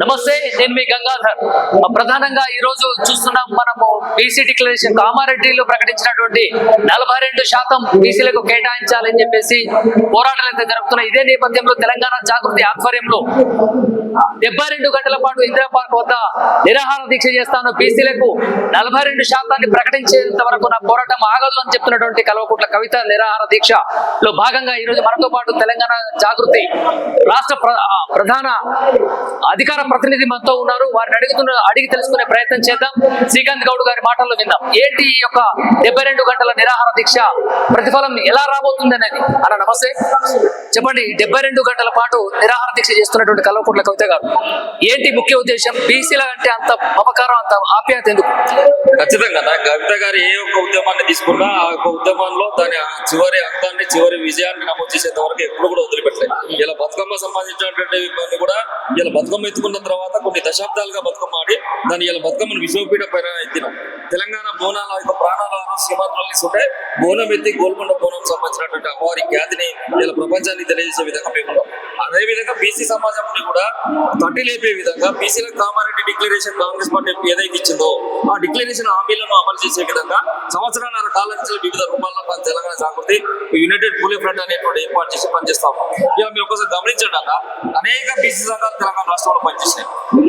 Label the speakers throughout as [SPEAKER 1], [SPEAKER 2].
[SPEAKER 1] నమస్తే నేను మీ గంగాధర్. ప్రధానంగా ఈ రోజు చూస్తున్నాం మనము బీసీ డిక్లరేషన్ కామారెడ్డిలో ప్రకటించినటువంటి నలభై రెండు శాతం బీసీలకు కేటాయించాలని చెప్పేసి పోరాటాలు అయితే జరుగుతున్నాయి ఇదే నేపథ్యంలో తెలంగాణ జాగృతి ఆధ్వర్యంలో డెబ్బై రెండు గంటల పాటు ఇందిరా పార్క్ వద్ద నిరాహార దీక్ష చేస్తాను. బీసీలకు నలభై రెండు శాతాన్ని ప్రకటించేంత వరకు నా పోరాటం ఆగదు అని చెప్తున్నటువంటి కల్వకుట్ల కవిత నిరాహార దీక్ష లో భాగంగా ఈ రోజు మనతో పాటు తెలంగాణ జాగృతి రాష్ట్ర ప్ర- ఆ, ప్రధాన అధికార ప్రతినిధి మనతో ఉన్నారు. వారిని అడుగుతున్న అడిగి తెలుసుకునే ప్రయత్నం చేద్దాం. శ్రీకాంత్ గౌడ్ గారి మాటల్లో విందాం. ఏంటి ఈ యొక్క డెబ్బై రెండు గంటల నిరాహార దీక్ష? ప్రతిఫలం ఎలా రాబోతుంది అనేది? అన్న నమస్తే. చెప్పండి డెబ్బై రెండు గంటల పాటు నిరాహార దీక్ష చేస్తున్నటువంటి కల్వకుంట్ల కవిత గారు ఏంటి ముఖ్య ఉద్దేశం? బీసీల అంటే అంత మమకారం అంత ఆప్యాయత ఎందుకు?
[SPEAKER 2] ఖచ్చితంగా నా కవిత గారు ఏ ఒక్క ఉద్యమాన్ని తీసుకున్నా ఆ యొక్క ఉద్యమంలో దాని చివరి అంతాన్ని చివరి విజయాన్ని నమోదు చేసేంత వరకు ఎప్పుడు కూడా వదిలిపెట్టలేదు. ఇలా బతుకమ్మ సంబంధించినటువంటి కూడా ఇలా బతుకమ్మ ఎత్తుకున్న తర్వాత కొన్ని దశాబ్దాలుగా బతుకమ్మ ఆడి దాన్ని ఇలా బతుకమ్మను విశ్వపీఠ పైన ఎత్తినాం. తెలంగాణ బోనాల యొక్క ప్రాణాల సీమాంధ్రాలు తీసుకుంటే బోనం ఎత్తి గోల్కొండ బోనం సంబంధించినటువంటి అమ్మవారి ఖ్యాతిని ఇలా ప్రపంచాన్ని తెలియజేసే విధంగా మేము ఉన్నాం. అదే విధంగా బీసీ సమాజంని కూడా తట్టి లేపే విధంగా బీసీల కామారెడ్డి డిక్లరేషన్ కాంగ్రెస్ పార్టీ ఏదైతే ఇచ్చిందో ఆ డిక్లరేషన్ హామీలను అమలు చేసే విధంగా సంవత్సరాల కాలం వివిధ రూపాల్లో మన తెలంగాణ జాగృతి యునైటెడ్ పూలే ఫ్రంట్ అనేటువంటి ఏర్పాటు చేసి పనిచేస్తాం. ఇలా మీరు ఒకసారి గమనించండి అన్న అనేక బీసీ సంఘాలు తెలంగాణ రాష్ట్రంలో పనిచేసినాయి.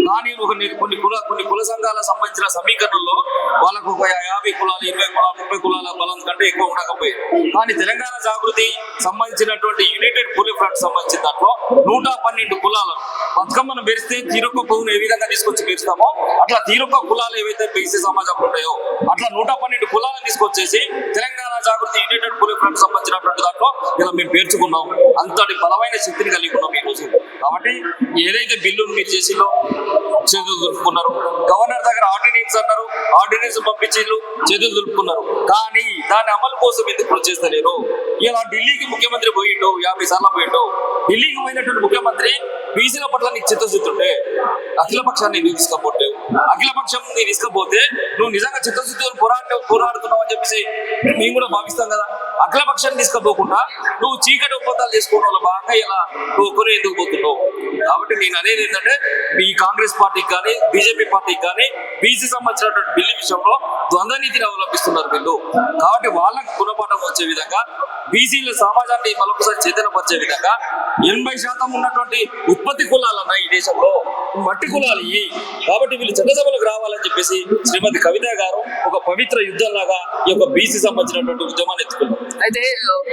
[SPEAKER 2] కానీ ఒక కొన్ని కుల కొన్ని కుల సంఘాలకు సంబంధించిన సమీకరణలో వాళ్ళకు ఒక యాభై కులాలు ఇరవై కులాలు ముప్పై కులాల బలం కంటే ఎక్కువ ఉండకపోయేది. కానీ తెలంగాణ జాగృతి సంబంధించినటువంటి యునైటెడ్ కూలీ ఫ్రంట్ సంబంధించిన దాంట్లో నూట పన్నెండు కులాలు బతుకమ్మను మెరిస్తే తీరొక్క పువ్వును ఏ విధంగా తీసుకొచ్చి మెరుస్తామో అట్లా తీరొక్క కులాలు ఏవైతే బీసీ సమాజంలో ఉన్నాయో అట్లా నూట పన్నెండు కులాలను తీసుకొచ్చేసి తెలంగాణ జాగృతి యునైటెడ్ కూలీ ఫ్రంట్ సంబంధించినటువంటి దాంట్లో ఇలా మేము పేర్చుకున్నాం. అంతటి బలమైన శక్తిని కలిగి ఉన్నాం ఈరోజు కాబట్టి ఏదైతే బిల్లును మీరు చేసిందో చేతులు గవర్నర్ దగ్గర ఆర్డినెన్స్ అన్నారు. ఆర్డినెన్స్ పంపించిండ్రు. చేతులు దులుపుకున్నారు. కానీ దాని అమలు కోసం ఎందుకు కృషి చేస్తలేరు? ఇలా ఢిల్లీకి ముఖ్యమంత్రి పోయిండు యాభై సార్లు పోయిండు. ఢిల్లీకి పోయినటువంటి ముఖ్యమంత్రి బీసీల పట్ల నీకు చిత్తశుద్ధి అఖిల పక్షాన్ని నీకు తీసుకపోలేవు అఖిల పక్షం నీ తీసుకపోతే నువ్వు నిజంగా చిత్తశుద్ధితో పోరాట పోరాడుతున్నావు అని చెప్పేసి మేము కూడా భావిస్తాం కదా. అఖిల పక్షాన్ని తీసుకపోకుండా నువ్వు చీకటి ఒప్పందాలు చేసుకోవడం వల్ల బాగా ఇలా నువ్వు ఒకరు ఎందుకు పోతున్నావు? కాబట్టి నేను అనేది ఏంటంటే మీ కాంగ్రెస్ పార్టీకి కానీ బీజేపీ పార్టీకి కానీ బీసీ సంబంధించినటువంటి బిల్లు విషయంలో ద్వంద్వ నీతిని అవలంబిస్తున్నారు వీళ్ళు. కాబట్టి వాళ్ళకు గుణపాఠం వచ్చే విధంగా బీసీల సమాజాన్ని మరొకసారి చైతన్యపరిచే విధంగా ఎనభై శాతం ఉన్నటువంటి ఉత్పత్తి కులాలన్న ఈ దేశంలో మట్టి కులాలు ఇవి కాబట్టి వీళ్ళు చట్టసభలకు రావాలని చెప్పేసి శ్రీమతి కవిత గారు ఒక పవిత్ర యుద్ధంలాగా ఈ యొక్క బీసీ సంబంధించినటువంటి ఉద్యమాన్ని ఎత్తుకున్నారు.
[SPEAKER 1] అయితే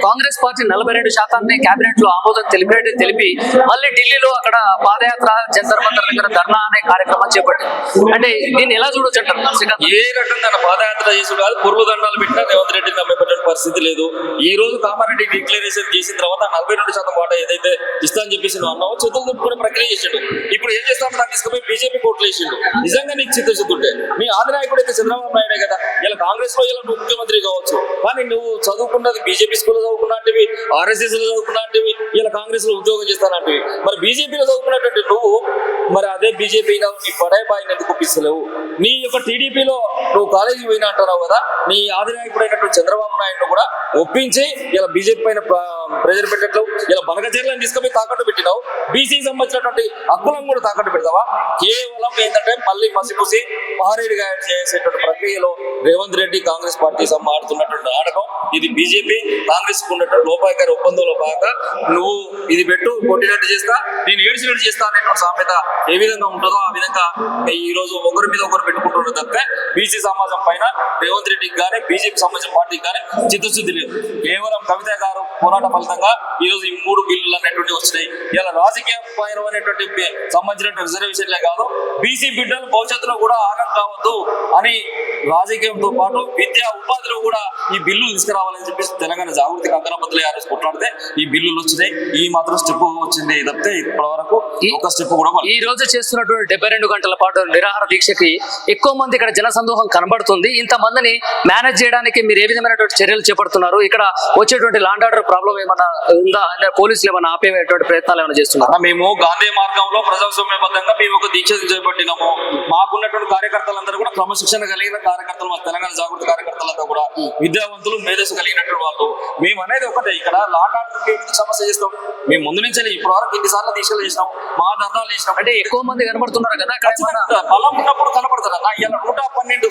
[SPEAKER 1] కాంగ్రెస్ పార్టీ నలభై రెండు శాతాన్ని కేబినెట్లో ఆమోదం తెలిపినట్టు తెలిపి మళ్ళీ ఢిల్లీలో అక్కడ పాదయాత్ర జంతర్ మంతర్ దగ్గర ధర్నా అనే కార్యక్రమం చేపట్టింది. అంటే దీన్ని ఎలా చూడొచ్చు
[SPEAKER 2] ఏ రకంగా పాదయాత్ర చేసిన కాదు పురుగు దండాలు పెట్టినా రేవంత్ రెడ్డి నమ్మేటువంటి పరిస్థితి లేదు. ఈ రోజు కామారెడ్డి డిక్లరేషన్ చేసిన తర్వాత నలభై రెండు శాతం వాటా ఏదైతే ఇస్తా అని చెప్పేసి అన్నావు చేతులు దుప్పుకునే ప్రక్రియ చేసిండు. ఇప్పుడు ఏం చేస్తాం దాన్ని తీసుకుపోయి బీజేపీ కోట్లు వేసిండు. నిజంగా నీకు చిత్తశుద్ధుంటే మీ నీ ఆదినాయకుడు అయితే చంద్రబాబు నాయుడే కదా. ఇలా కాంగ్రెస్లో ఇలా నువ్వు ముఖ్యమంత్రి కావచ్చు. కానీ నువ్వు చదువుకున్నది బీజేపీ స్కూల్లో చదువుకున్నట్టువి ఆర్ఎస్ఎస్లో చదువుకున్నట్టువి ఇలా కాంగ్రెస్లో ఉద్యోగం చేస్తానంటివి. మరి బీజేపీలో చదువుకున్నటువంటి నువ్వు మరి అదే బీజేపీ నీ పడాయి బాయిని ఎందుకు ఒప్పిస్తలేవు? నీ యొక్క టీడీపీలో నువ్వు కాలేజ్ పోయినా అంటున్నావు కదా మీ ఆదినాయకుడైనటువంటి చంద్రబాబు నాయుడు కూడా ఒప్పించి ఇలా బీజేపీ పైన ప్రెజర్ పెట్టట్లు ఇలా బనకచర్లను తీసుకుపోయి తాకట్టు పెట్టినావు. బీసీకి సంబంధించినటువంటి హక్కులను కూడా తాకట్టు పెడతావా? కేవలం ఏంటంటే మళ్ళీ మసిపూసి మహారేడు గారు చేసేటువంటి ప్రక్రియలో రేవంత్ రెడ్డి కాంగ్రెస్ పార్టీ సమ్మ ఆడుతున్నటువంటి నాటకం ఇది బీజేపీ కాంగ్రెస్ ఉన్నటువంటి లోపాయకారి ఒప్పందంలో భాగంగా నువ్వు ఇది పెట్టు కొట్టినట్టు చేస్తా నేను ఏడిచినట్టు చేస్తా అనేటువంటి సామెత ఏ విధంగా ఉంటుందో ఆ విధంగా ఈ రోజు ఒకరి మీద ఒకరు పెట్టుకుంటున్నారు తప్పితే బీసీ సమాజం పైన రేవంత్ రెడ్డికి కానీ బీజేపీ సంబంధించిన పార్టీకి కానీ చిత్తశుద్ధి లేదు. కేవలం కవిత గారు పోరాట ఫలితంగా ఈ రోజు ఈ మూడు బిల్లులు అనేటువంటి వచ్చినాయి. ఇలా రాజకీయ పరమైనటువంటి సంబంధించిన రిజర్వేషన్లే కాదు బీసీ బిడ్డలు భవిష్యత్తులో కూడా ఆగం కావద్దు అని రాజకీయంతో పాటు విద్యా ఉపాధిలో కూడా ఈ బిల్లులు తీసుకురావాలని చెప్పేసి తెలంగాణ జాగృతి కంకణబద్దులు ఆ రోజు కొట్లాడితే ఈ బిల్లులు వచ్చినాయి. ఈ మాత్రం స్టెప్ వచ్చింది తప్పితే ఇప్పటి వరకు ఒక స్టెప్ కూడా.
[SPEAKER 1] ఈ రోజు చేస్తున్నటువంటి డెబ్బై రెండు గంటల పాటు నిరాహార దీక్షకి ఎక్కువ మంది ఇక్కడ జన సందోహం కనబడుతుంది జరుగుతుంది. ఇంతమందిని మేనేజ్ చేయడానికి మీరు ఏ విధమైనటువంటి చర్యలు చేపడుతున్నారు? ఇక్కడ వచ్చేటువంటి లాండ్ ఆర్డర్ ప్రాబ్లం ఏమైనా ఉందా? అంటే పోలీసులు ఏమైనా ఆపేటువంటి ప్రయత్నాలు ఏమైనా చేస్తున్నారు?
[SPEAKER 2] మేము గాంధీ మార్గంలో ప్రజాస్వామ్యబద్ధంగా మేము ఒక దీక్ష చేపట్టినాము. మాకున్నటువంటి కార్యకర్తలందరూ కూడా క్రమశిక్షణ కలిగిన కార్యకర్తలు మా తెలంగాణ జాగృతి కార్యకర్తలంతా కూడా విద్యావంతులు మేధస్సు కలిగినటువంటి వాళ్ళు. మేము అనేది ఒకటే ఇక్కడ లాండ్ ఆర్డర్ సమస్య చేస్తాం? మేము ముందు నుంచి ఇప్పటి వరకు ఎన్నిసార్లు దీక్షలు చేసినాం మా ధర్నాలు చేసినాం.
[SPEAKER 1] అంటే ఎక్కువ మంది కనబడుతున్నారు కదా
[SPEAKER 2] బలం ఉన్నప్పుడు ఇలా నూట పన్నెండు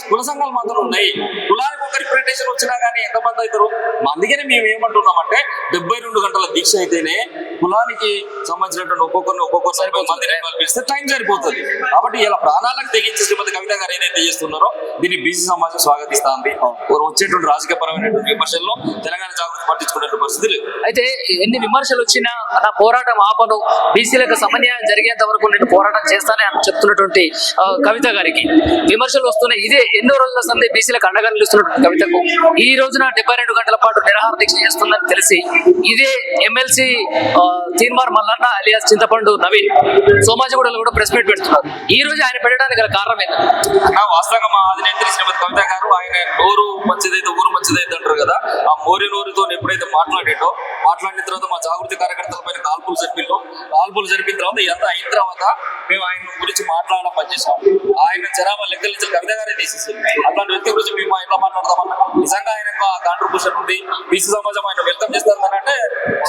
[SPEAKER 2] కుల సంఘాలు మాత్రం ఉన్నాయి. కులానికి ఒక రిప్రజెంటేషన్ వచ్చినా కానీ ఎంతమంది అవుతారు? అందుకనే మేము ఏమంటున్నామంటే డెబ్బై రెండు గంటల దీక్ష అయితేనే కులానికి సంబంధించినటువంటి ఒక్కొక్కరిని ఒక్కొక్కసారి మందిని టైం సరిపోతుంది. కాబట్టి ఇలా ప్రాణాలకు తెగించి శ్రీమతి కవిత గారు ఏదైతే చేస్తున్నారో దీన్ని బీసీ సమాజం స్వాగతిస్తా ఉంది వచ్చేటువంటి రాజకీయపరమైనటువంటి విమర్శల్లో తెలంగాణ జాగృతి పట్టించుకునే పరిస్థితి లేదు.
[SPEAKER 1] అయితే ఎన్ని విమర్శలు వచ్చినా నా పోరాటం ఆపను బీసీలకు సమన్యాయం జరిగేంత వరకు నేను పోరాటం చేస్తానే అని చెప్తున్నటువంటి కవిత గారికి. విమర్శలు వస్తున్నాయి. ఇదే ఎన్నో రోజుల సంది బీసీలకు అండగా నిలుస్తున్నటువంటి కవితకు. ఈ రోజున డెబ్బై రెండు గంటల పాటు నిరాహార దీక్ష చేస్తుందని తెలిసి ఇదే ఎమ్మెల్సీ తీన్మార్ మల్లన్న అలియాస్ చింతపండు నవీన్ సోమాజిగూడలో కూడా ప్రెస్ మీట్ పెడుతున్నారు. ఈ రోజు ఆయన పెట్టడానికి గల కారణం ఏంటంటే
[SPEAKER 2] నా వాస్తవంగా మా అధినేత్రి శ్రీమతి కవిత గారు ఆయన నోరు మంచిదైతే ఊరు మంచిదైతే అంటారు కదా ఆ మోరి నోరుతో ఎప్పుడైతే మాట్లాడేటో మాట్లాడిన తర్వాత మా జాగృతి కార్యకర్తల పైన కాల్పులు జరిపిందో కాల్పులు జరిపిన తర్వాత ఇదంతా అయిన తర్వాత మేము ఆయన గురించి మాట్లాడడం పనిచేసాం ఆయన జనాభా లెక్కల నుంచి కవిత గారే తీసేసింది అట్లాంటి వ్యక్తి గురించి మేము ఇంట్లో మాట్లాడదామన్నా నిజంగా ఆయన కాంట్రిబ్యూషన్ ఉంది బీసీ సమాజం ఆయన వెల్కమ్ చేస్తారు అంటే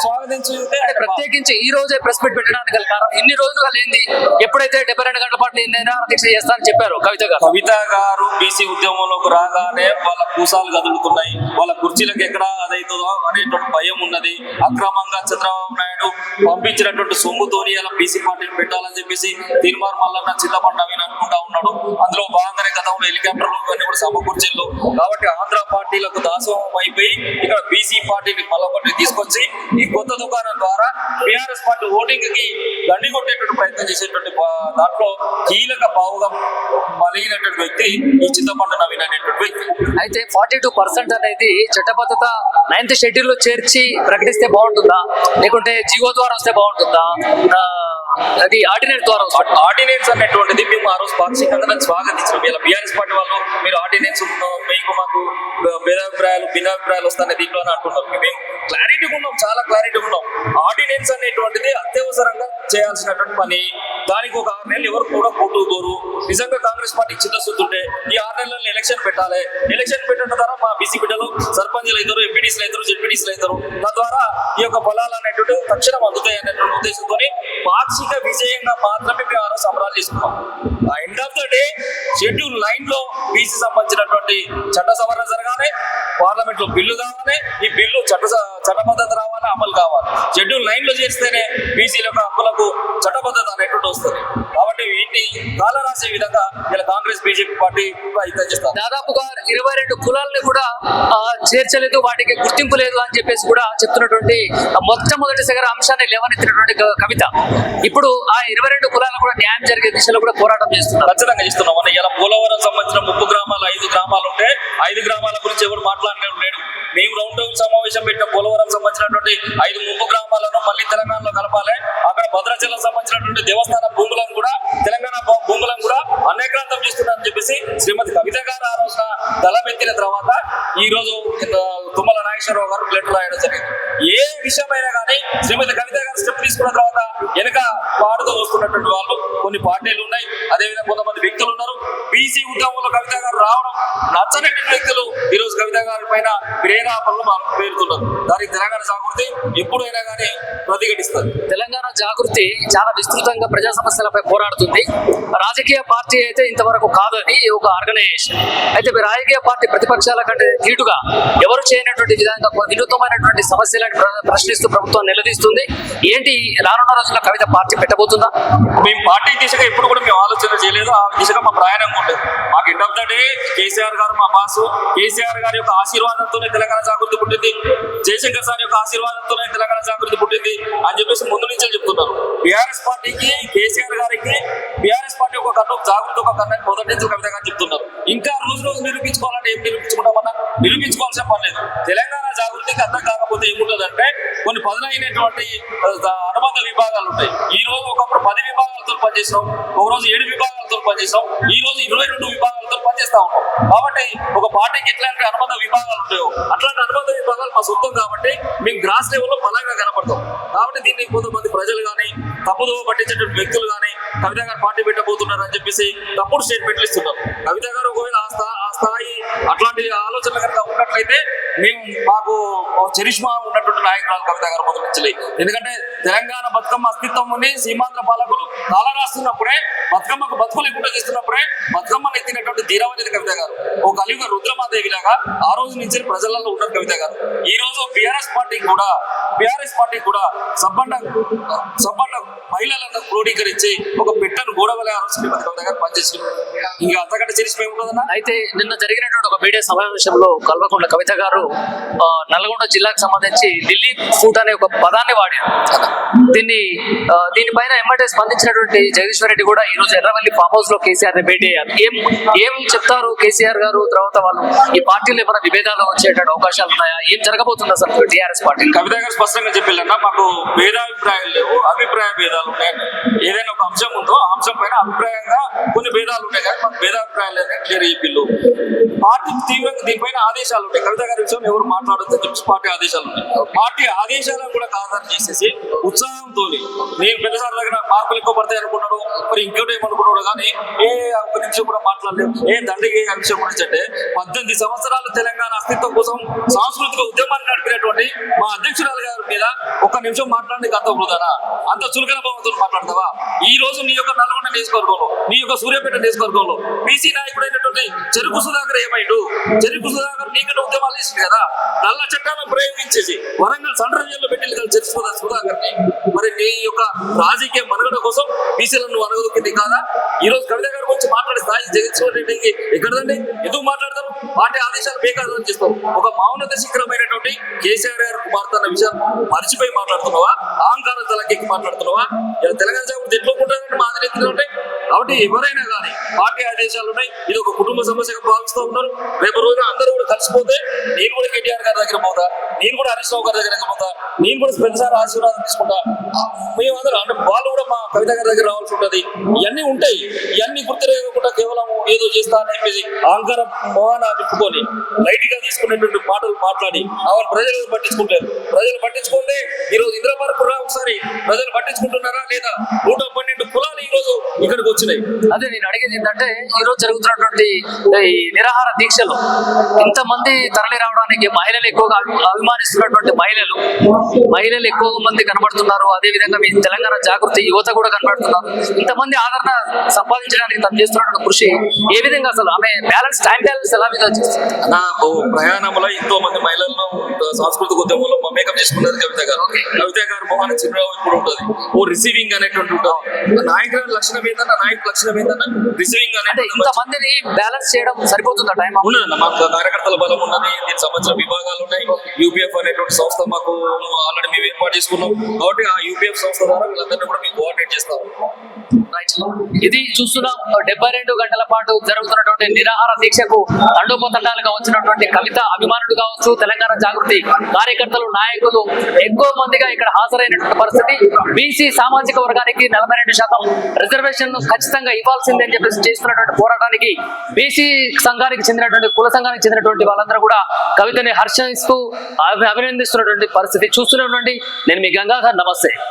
[SPEAKER 2] స్వాగతించి
[SPEAKER 1] ప్రత్యేకించి ఈ రోజే ప్రెస్ మీట్ పెట్టడానికి గల కారణం ఇన్ని రోజులుగా లేనిది ఎప్పుడైతే డెబ్బై రెండు గంటల పాటు నేను నిరాహార దీక్ష చేస్తానని చెప్పారు కవిత గారు.
[SPEAKER 2] కవిత గారు బీసీ ఉద్యమంలోకి రాగానే వాళ్ళ కూసాలు కదులుతున్నాయి. వాళ్ళ కుర్చీలకు ఎక్కడ అదైతుందో అనేటువంటి భయం ఉన్నది. అక్రమంగా చంద్రబాబు నాయుడు పంపించినటువంటి సొమ్ముతోని అలా బీసీ పార్టీని పెట్టాలని చెప్పేసి తీర్మార్ మల్లన్న చింతపండు నవీన్ అనుకుంటా ఉన్నాడు. అందులో భాగంగానే గతంలో హెలికాప్టర్లు ఇవన్నీ కూడా సమకూర్చిల్లు కాబట్టి ఆంధ్ర పార్టీలకు దాసోహం అయిపోయి ఇక్కడ బీసీ పార్టీని మళ్ళీ తీసుకొచ్చి ఈ కొత్త దుకాణం ద్వారా బీఆర్ఎస్ పార్టీ ఓటింగ్కి గండి కొట్టేటువంటి ప్రయత్నం చేసేటువంటి దాంట్లో కీలక పావుగా మలిగినటువంటి వ్యక్తి ఈ చింతపండు నవీన్ అనేటువంటి వ్యక్తి.
[SPEAKER 1] అయితే ఫార్టీ టూ పర్సెంట్ అనేది చట్టబద్ధత నైన్త్ షెడ్యూల్లో చేర్చి ఇస్తే బాగుంటుందా? లేకుంటే జియో ద్వారా వస్తే బాగుంటుందా? అది ఆర్డినెన్స్ ద్వారా
[SPEAKER 2] ఆర్డినెన్స్ అనేటువంటిది మేము ఆ రోజు పాక్షికంగా దాన్ని స్వాగతించాం ఇలా బీఆర్ఎస్ పార్టీ వాళ్ళు మీరు ఆర్డినెన్స్ మీకు మాకు భేదాభిప్రాయాలు భిన్నాభిప్రాయాలు వస్తాయి దీంట్లో అని అంటున్నాం. మేము క్లారిటీగా ఉన్నాం చాలా క్లారిటీగా ఉన్నాం. ఆర్డినెన్స్ అనేటువంటిది అత్యవసరంగా చేయాల్సినటువంటి పని. దానికి ఒక ఆరు నెలలు ఎవరు కూడా కోర్టు కోరు నిజంగా కాంగ్రెస్ పార్టీ చిత్తశుద్ధుంటే ఈ ఆరు నెలల్లో ఎలక్షన్ పెట్టాలి. ఎలక్షన్ పెట్టడం ద్వారా మా బీసీ బిడ్డలు సర్పంచ్లు అవుతారు ఎంపీడీసీలు అవుతారు జెడ్పీడీసీలు అవుతారు తద్వారా ఈ యొక్క ఫలాలు అనేటువంటి తక్షణం అందుతాయి అనేటువంటి ఉద్దేశంతో పాక్షిక విజయంగా మాత్రమే మేము ఆ సంబరాలు చేసుకున్నాం. ఆ end of the day schedule నైన్లో బీసీ సంబంధించినటువంటి చట్ట సవరణ జరగాలి పార్లమెంట్లో బిల్లు కావాలి ఈ బిల్లు చట్ట చట్టబద్ధత రావాలి అమలు కావాలి. షెడ్యూల్ నైన్లో చేస్తేనే బీసీల యొక్క హక్కులకు చట్టబద్ధత అనేటువంటి వస్తుంది. కాబట్టి వీటిని విధంగా ఇలా కాంగ్రెస్ బీజేపీ పార్టీ ప్రయత్నం చేస్తారు.
[SPEAKER 1] దాదాపుగా ఇరవై రెండు కులాలని కూడా చేర్చలేదు వాటికి గుర్తింపు లేదు అని చెప్పేసి కూడా చెప్తున్నటువంటి మొట్టమొదటిసారి అంశాన్ని లేవనెత్తినటువంటి కవిత. ఇప్పుడు ఆ ఇరవై రెండు కులాల కూడా న్యాయం జరిగే దిశలో కూడా పోరాటం చేస్తున్నారు.
[SPEAKER 2] ఖచ్చితంగా ఇస్తున్నాం మన ఇలా పోలవరం సంబంధించిన ముప్పు గ్రామాలు ఐదు గ్రామాలు ఉంటే ఐదు గ్రామాల గురించి ఎవరు మాట్లాడలేడు లేడు. మేము రౌండ్ టౌన్ సమావేశం పెట్టిన పోలవరం సంబంధించినటువంటి ఐదు ముప్పు గ్రామాలను మళ్ళీ తెలంగాణలో కలపాలి. అక్కడ భద్రాచలం సంబంధించినటువంటి దేవస్థాన భూములను కూడా తెలంగాణ భూములను కూడా అనేకాంతం చేస్తున్నారని చెప్పేసి శ్రీమతి కవిత గారు ఆ రోజున దళమెత్తిన తర్వాత ఈ రోజు తుమ్మల నాగేశ్వరరావు గారు లెటర్ రాయడం జరిగింది. ఏ విషయమైనా కానీ శ్రీమతి కవిత గారు స్టెప్ తీసుకున్న తర్వాత వెనక పాడుతూ వస్తున్నటువంటి వాళ్ళు కొన్ని పార్టీలు ఉన్నాయి. అదేవిధంగా కొంతమంది వ్యక్తులు ఉన్నారు. బీసీ ఉద్యమంలో కవిత గారు రావడం నచ్చని వ్యక్తులు ఈరోజు కవిత గారి పైన ప్రేరాపనలు పేరుతున్నారు. దానికి తెలంగాణ జాగృతి ఎప్పుడైనా కానీ ప్రతిఘటిస్తారు
[SPEAKER 1] తెలంగాణ జాగృతి చాలా విస్తృతంగా ప్రజా సమస్యలపై పోరాడుతుంది. రాజకీయ పార్టీ అయితే ఇంతవరకు కాదని ఒక ఆర్గనైజేషన్. అయితే మీ రాజకీయ పార్టీ ప్రతిపక్షాల కంటే తీటుగా ఎవరు చేయనటువంటి విధంగా కొన్ని వినూతమైనటువంటి సమస్యలను ప్ర- ప్రశ్నిస్తూ ప్రభుత్వం నిలదీస్తుంది. ఏంటి రానున్న రోజుల్లో కవిత పార్టీ పెట్టబోతుందా?
[SPEAKER 2] మేము పార్టీ దిశగా ఎప్పుడు కూడా మేము ఆలోచన చేయలేదు. ఆ దిశగా మా ప్రయాణం ఉండేది మాకు end of the day KCR గారు మా బాసు. కేసీఆర్ గారి యొక్క ఆశీర్వాదంతోనే తెలంగాణ జాగృతి పుట్టింది. జయశంకర్ సార్ యొక్క ఆశీర్వాదంతోనే తెలంగాణ జాగృతి పుట్టింది అని చెప్పేసి ముందు నుంచే చెప్తున్నారు. బీఆర్ఎస్ పార్టీకి కేసీఆర్ గారికి బీఆర్ఎస్ పార్టీ ఒక కన్ను జాగృతి ఒక కన్నా మొదటి నుంచి కవిత గారు చెప్తున్నారు. ఇంకా రోజు రోజు నిరూపించుకోవాలంటే ఏం నిరూపించుకుంటామన్నా? నిరూపించుకోవాల్సిన పని లేదు. తెలంగాణ లేకపోతే ఏముంటదంటే కొన్ని పదునైనటువంటి అనుబంధ విభాగాలు ఉంటాయి ఈ రోజు ఒకప్పుడు పది విభాగాలతో పనిచేస్తాం ఒక రోజు ఏడు విభాగాలతో పనిచేస్తాం ఈ రోజు ఇరవై రెండు విభాగాలతో పనిచేస్తా ఉంటాం కాబట్టి ఒక పార్టీకి ఎట్లాంటి అనుబంధ విభాగాలు ఉంటాయో అట్లాంటి అనుబంధ విభాగాలు మా సొంతం కాబట్టి మేము గ్రాస్ లెవెల్లో బలంగా కనపడతాం. కాబట్టి దీన్ని కొంతమంది ప్రజలు కానీ తప్పుదో పట్టించేటువంటి వ్యక్తులు కానీ కవిత గారు పార్టీ పెట్టబోతున్నారు అని చెప్పేసి తప్పుడు స్టేట్మెంట్లు ఇస్తున్నారు. కవిత గారు ఒకవేళ ఆ ఆ స్థాయి అట్లాంటి ఆలోచన కనుక ఉన్నట్లయితే మేము మాకు చరిష్మా ఉన్నటువంటి నాయకురాలు కవిత గారు మొదలు ఎందుకంటే తెలంగాణ బతుకమ్మ అస్తిత్వంని సీమాంధ్ర పాలకులు కాల రాస్తున్నప్పుడే బతుకమ్మకు బతుకు లేకుండా చేస్తున్నప్పుడే బతుకమ్మను ఎత్తినటువంటి ధీరవనేది కవిత గారు. ఓ కలియుగ రుద్రమాదేవి లాగా ఆ రోజు నుంచి ప్రజలలో ఉన్నారు కవిత గారు. ఈ రోజు బీఆర్ఎస్ పార్టీ కూడా బీఆర్ఎస్ పార్టీ కూడా సబ్బండ సబ్బండ మహిళలను క్రోడీకరించి ఒక పెట్టను గోడవలే ఆ రోజు కవిత గారు పనిచేసింది ఇంకా అంతకంటే చరిష్మ ఏముంటుందన్నా
[SPEAKER 1] అయితే నిన్న జరిగినటువంటి ఒక మీడియా సమావేశంలో కల్వకుంట్ల కవిత గారు నల్గొండ జిల్లాకు సంబంధించి ఢిల్లీ ఫూట్ అనే ఒక పదాన్ని వాడారు. దీన్ని దీనిపైన ఎమ్మటే స్పందించినటువంటి జగదీశ్వర్ రెడ్డి కూడా ఈ రోజు ఎర్రవల్లి ఫామ్ హౌస్లో కేసీఆర్ని భేటీ అయ్యారు. ఏం ఏం చెప్తారు కేసీఆర్ గారు? తర్వాత వాళ్ళు ఈ పార్టీలో ఏమైనా విభేదాలు వచ్చేటువంటి అవకాశాలు ఉన్నాయా? ఏం జరగబోతుంది అసలు టీఆర్ఎస్ పార్టీ?
[SPEAKER 2] కవిత గారు స్పష్టంగా చెప్పారన్న మాకు భేదాభిప్రాయాలు లేవు అభిప్రాయ భేదాలు ఉన్నాయి. ఏదైనా ఒక అంశం ఉందో ఆ అంశం పైన అభిప్రాయంగా కొన్ని భేదాలు ఉన్నాయి కానీ మాకు భేదాభిప్రాయాలు లేదని క్లియర్ చెప్పిల్లు పార్టీ తీవ్రంగా దీనిపైన ఆదేశాలు ఉంటాయి. కవిత గారి విషయం ఎవరు మాట్లాడొద్దని చెప్పి పార్టీ ఆదేశాలు ఉన్నాయి పార్టీ ఆదేశాలను కూడా కాదని చేసేసి ఉత్సాహంతో నేను పెద్దసారి దగ్గర మార్పులు ఎక్కువ పడతాయి అనుకున్నాడు మరి ఇంకోటి ఏమనుకున్నాడు కానీ ఏ ఒక్క నిమిషం కూడా మాట్లాడలేదు ఏ దండగి అంశం గురించి అంటే పద్దెనిమిది సంవత్సరాలు తెలంగాణ అస్తిత్వం కోసం సాంస్కృతిక ఉద్యమాన్ని నడిపినటువంటి మా అధ్యక్షురాలు గారి మీద ఒక్క నిమిషం మాట్లాడి అంత వృధానా? అంత చులకన భావంతో మాట్లాడతావా? ఈ రోజు నీ యొక్క నల్గొండ నియోజకవర్గంలో నీ యొక్క సూర్యాపేట నియోజకవర్గంలో బీసీ నాయకుడైనటువంటి చెరుకు సుధాకర్ ఏమైండు? చెరుకు సుధాకర్ నీకంటే ఉద్యమాలు చేసింది కదా? నల్ల చట్టాలను ప్రయోగించేసి వరంగల్ సెంట్రల్ జైల్లో పెట్టింది కదా చెరుకు సుధాకర్ మరి నీ యొక్క రాజకీయ మనుగడ కోసం బీసీలను నువ్వు కాదా? ఈ రోజు కవిత గారి గురించి మాట్లాడే స్థాయి జగన్మోహన్ రెడ్డికి ఎక్కడదండి? ఎందుకు మాట్లాడతారు పార్టీ ఆదేశాలు బేకాదని చేస్తాం. ఒక మౌనత శిఖరమైనటువంటి కేసీఆర్ గారు కుమార్తె అన్న విషయం మర్చిపోయి మాట్లాడుతున్నావా? అహంకారం తలకెక్కి మాట్లాడుతున్నావా? ఇలా తెలంగాణ జాబు ఎట్లుకుంటారంటే మా ఉంటాయి? కాబట్టి ఎవరైనా కానీ పార్టీ ఆదేశాలు ఉన్నాయి. ఇది ఒక కుటుంబ సమస్యగా భావిస్తూ ఉన్నారు. రేపు రోజున అందరూ కూడా కలిసిపోతే నేను కూడా కేటీఆర్ గారి దగ్గర పోతా. నేను కూడా హరీష్ రావు గారి దగ్గర పోతా. నేను కూడా స్పెన్సార్ ఆశీర్వాదం తీసుకుంటా. మేమందరం అంటే వాళ్ళు కూడా మా కవిత గారి దగ్గర రావాల్సి ఉంటుంది. ఇవన్నీ ఉంటాయి. ఇవన్నీ గుర్తులేకుండా కేవలం ఏదో చేస్తా అని చెప్పేసి అహంకారం మోహన నిప్పుకొని లైట్గా తీసుకునేటువంటి మాటలు మాట్లాడి ఆవిడ ప్రజలు పట్టించుకుంటారు. ప్రజలు పట్టించుకుంటే ఈ రోజు రా ఒకసారి ప్రజలు పట్టించుకుంటున్నారా లేదా? నూట కులాలు ఈ రోజు ఇక్కడికి వచ్చినాయి.
[SPEAKER 1] అదే నేను అడిగేది ఏంటంటే ఈ రోజు జరుగుతున్నటువంటి ఈ నిరాహార దీక్షలు ఇంతమంది తరలి రావడానికి మహిళలు ఎక్కువగా అభి- అభిమానిస్తున్నటువంటి మహిళలు మహిళలు ఎక్కువ మంది కనబడుతున్నారు. అదే విధంగా మీ తెలంగాణ జాగృతి యువత కూడా కనబడుతున్నారు. ఇంతమంది ఆదరణ సంపాదించడానికి తను చేస్తున్నటువంటి కృషి ఏ విధంగా అసలు? ఆమె బ్యాలెన్స్ టైం బ్యాలెన్స్ ఎలా విధంగా చేస్తుంది?
[SPEAKER 2] నా ఓ ప్రయాణంలో ఎంతో మంది మహిళలను సాంస్కృతిక ఉద్యమంలో మేకప్ చేసుకున్నారు కవిత గారు. కవిత గారు మొహాన్ని చిరునవ్వు ఇప్పుడు ఉంటుంది. ఓ రిసీవింగ్ అనేటువంటి ఉంటుంది. నాయకుల లక్షణం ఏందన్న నాయకుల లక్షణం ఏందన్న రిసీవింగ్
[SPEAKER 1] అంటే ఇంతమందిని బ్యాలెన్స్ చేయడం సరిపోతుందా టైం
[SPEAKER 2] ఉన్నదన్న మాకు కార్యకర్తల బలం ఉన్నది దీనికి సంబంధించిన విభాగాలు ఉన్నాయి. యూపీఎఫ్ అనేటువంటి సంస్థ మాకు ఆల్రెడీ మేము ఏర్పాటు చేసుకున్నాం. కాబట్టి ఆ యూపీఎఫ్ సంస్థ ద్వారా వీళ్ళందరినీ కూడా మేము కోఆర్డినేట్ చేస్తాం.
[SPEAKER 1] ఇది చూస్తున్నాం డెబ్బై రెండు గంటల పాటు జరుగుతున్నటువంటి నిరాహార దీక్షకు తండోపతండాలుగా వచ్చినటువంటి కవిత అభిమానులు కావచ్చు తెలంగాణ జాగృతి కార్యకర్తలు నాయకులు ఎక్కువ మందిగా ఇక్కడ హాజరైనటువంటి పరిస్థితి. బీసీ సామాజిక వర్గానికి నలభై రెండు శాతం రిజర్వేషన్ ఖచ్చితంగా ఇవ్వాల్సిందే అని చెప్పేసి చేస్తున్నటువంటి పోరాటానికి బీసీ సంఘానికి చెందినటువంటి కుల సంఘానికి చెందినటువంటి వాళ్ళందరూ కూడా కవితని హర్షిస్తూ అభినందిస్తున్నటువంటి పరిస్థితి చూస్తున్నటువంటి నేను మీ గంగాధర్ నమస్తే.